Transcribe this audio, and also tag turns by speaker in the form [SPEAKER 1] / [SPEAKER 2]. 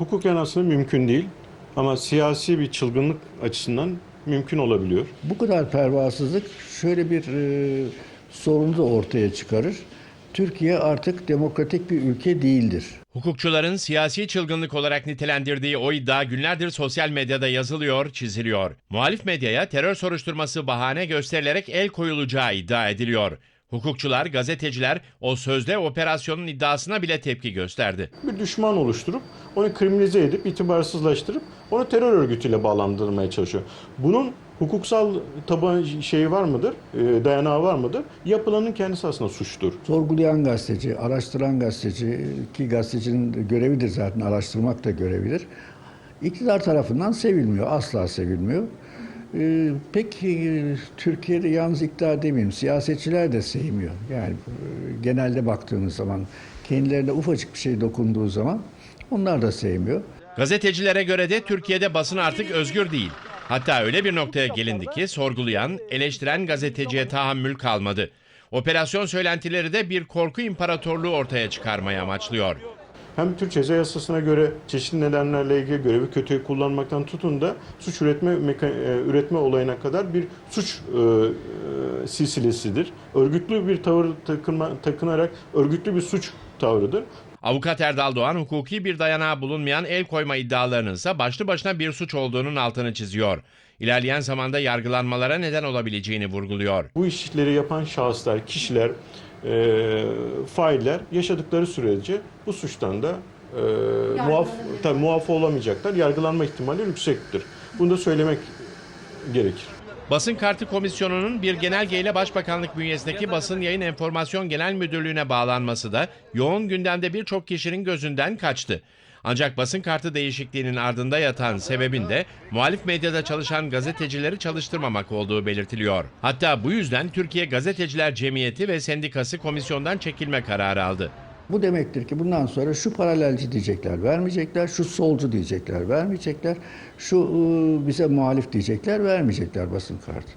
[SPEAKER 1] Hukuken aslında mümkün değil ama siyasi bir çılgınlık açısından mümkün olabiliyor.
[SPEAKER 2] Bu kadar pervasızlık şöyle bir e, sorunu da ortaya çıkarır. Türkiye artık demokratik bir ülke değildir.
[SPEAKER 3] Hukukçuların siyasi çılgınlık olarak nitelendirdiği o iddia günlerdir sosyal medyada yazılıyor, çiziliyor. Muhalif medyaya terör soruşturması bahane gösterilerek el koyulacağı iddia ediliyor. Hukukçular, gazeteciler o sözde operasyonun iddiasına bile tepki gösterdi.
[SPEAKER 1] Bir düşman oluşturup onu kriminalize edip itibarsızlaştırıp onu terör örgütüyle bağlandırmaya çalışıyor. Bunun hukuksal taban şeyi var mıdır? e, dayanağı var mıdır? Yapılanın kendisi aslında suçtur.
[SPEAKER 2] Sorgulayan gazeteci, araştıran gazeteci ki gazetecinin görevidir zaten araştırmak da görevidir. İktidar tarafından sevilmiyor, asla sevilmiyor. Ee, pek e, Türkiye'de yalnız iktidar demeyeyim, siyasetçiler de sevmiyor. Yani e, genelde baktığımız zaman kendilerine ufacık bir şey dokunduğu zaman onlar da sevmiyor.
[SPEAKER 3] Gazetecilere göre de Türkiye'de basın artık özgür değil. Hatta öyle bir noktaya gelindi ki sorgulayan, eleştiren gazeteciye tahammül kalmadı. Operasyon söylentileri de bir korku imparatorluğu ortaya çıkarmayı amaçlıyor.
[SPEAKER 1] Hem Türk Ceza Yasası'na göre çeşitli nedenlerle ilgili görevi kötüye kullanmaktan tutun da suç üretme e, üretme olayına kadar bir suç e, e, silsilesidir. Örgütlü bir tavır takınma, takınarak örgütlü bir suç tavrıdır.
[SPEAKER 3] Avukat Erdal Doğan hukuki bir dayanağı bulunmayan el koyma iddialarının ise başlı başına bir suç olduğunun altını çiziyor. İlerleyen zamanda yargılanmalara neden olabileceğini vurguluyor.
[SPEAKER 1] Bu işleri yapan şahıslar, kişiler, e, failler yaşadıkları sürece bu suçtan da e, muaf, tabii, muaf olamayacaklar. Yargılanma ihtimali yüksektir. Bunu da söylemek gerekir.
[SPEAKER 3] Basın Kartı Komisyonu'nun bir genelgeyle Başbakanlık bünyesindeki Basın Yayın Enformasyon Genel Müdürlüğü'ne bağlanması da yoğun gündemde birçok kişinin gözünden kaçtı. Ancak basın kartı değişikliğinin ardında yatan sebebin de muhalif medyada çalışan gazetecileri çalıştırmamak olduğu belirtiliyor. Hatta bu yüzden Türkiye Gazeteciler Cemiyeti ve Sendikası komisyondan çekilme kararı aldı.
[SPEAKER 2] Bu demektir ki bundan sonra şu paralelci diyecekler, vermeyecekler, şu solcu diyecekler, vermeyecekler, şu ıı, bize muhalif diyecekler, vermeyecekler basın kartı.